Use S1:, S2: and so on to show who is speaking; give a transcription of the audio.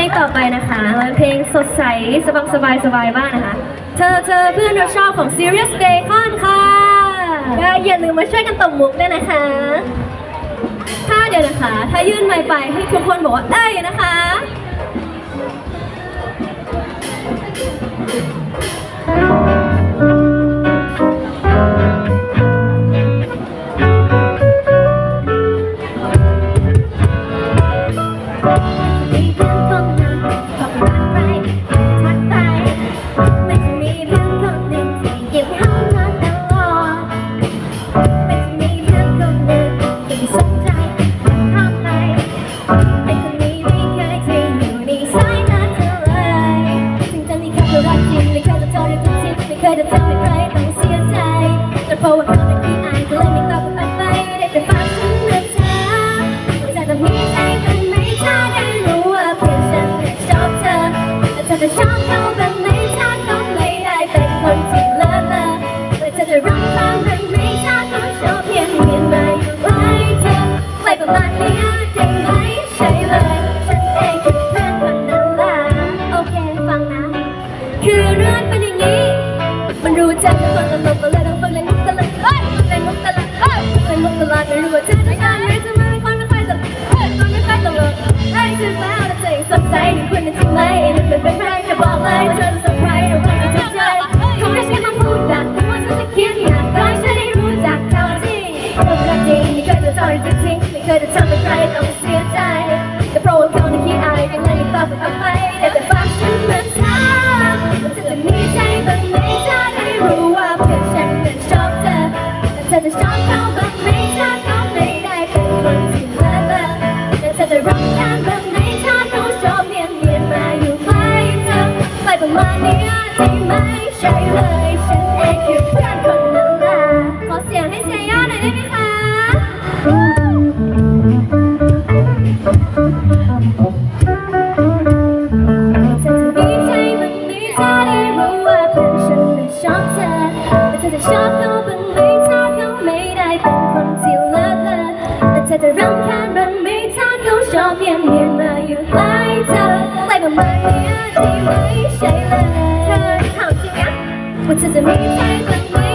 S1: ลงต่อไปนะคะเป็นเพลงสดใสสบายสบายสบายบ้างนะคะ เธอเธอเพื่อนเราชอบของ Serious Bacon ค่ะก็อย่าลืมมาช่วยกันตบมุกด้วยนะคะ ถ้าเดี๋ยวนะคะ ถ้ายื่นไมค์ไปให้ทุกคนบอกว่าเอ้ยนะคะ จริงไม่เคยจะทำให้ใครต้องเสียใจแต่พราะว่าเขาเป็นที่อายก็เลยไม่ตอบกลับไปได้แต่ฟังฉันนะเธอว่าจะมีใจกันไหมถ้าได้รู้ว่าเพื่อนฉันน่ะชอบเธอแต่เธอจะชอบเขาแบบไหนถ้าเขาไม่ได้เป็นคนที่เลิศเลอแต่เธอจะรักเขาแบบไหนถ้าเขาชอบเพียงเพียงมาอยู่ใกล้เธอใกล้ประมาณนี้ งไม่เคยจะทอดจริงไม่เคยจะทำให้ใครต้องเสียใจแต่เพราะว่าเขาในที่อายยังไงไม่ตอบ อบเนียนเรียนมาอยู่ใกล้เธอใกล้ประมาณนี้ดีไหมใช่เลยเธอถามจริงนะว่าเธอจะมีใจบ้างไหม